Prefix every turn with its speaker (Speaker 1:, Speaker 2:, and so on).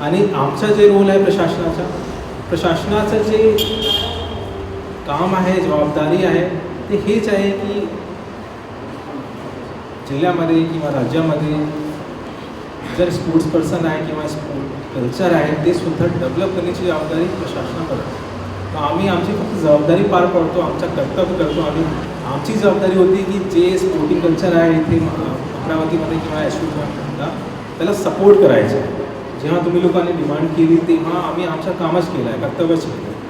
Speaker 1: आणि आमचा जे रोल आहे प्रशासनाचा प्रशासनाचं जे काम आहे जबाबदारी आहे ते हेच आहे की जिल्ह्यामध्ये किंवा राज्यामध्ये जर स्पोर्ट्स पर्सन आहे किंवा स्पोर्ट कल्चर आहे ते सुद्धा डेव्हलप करण्याची जबाबदारी प्रशासनावर आहे. तर आम्ही आमची फक्त जबाबदारी पार पाडतो आमचं कर्तव्य करतो आम्ही आमची जबाबदारी होती की जे स्पोर्टिंग कल्चर आहे इथे अमरावतीमध्ये किंवा यशवंतला त्याला सपोर्ट करायचं आहे जेव्हा तुम्ही लोकांनी डिमांड केली तेव्हा आम्ही आमच्या कामच केलं आहे कर्तव्यच केलं आहे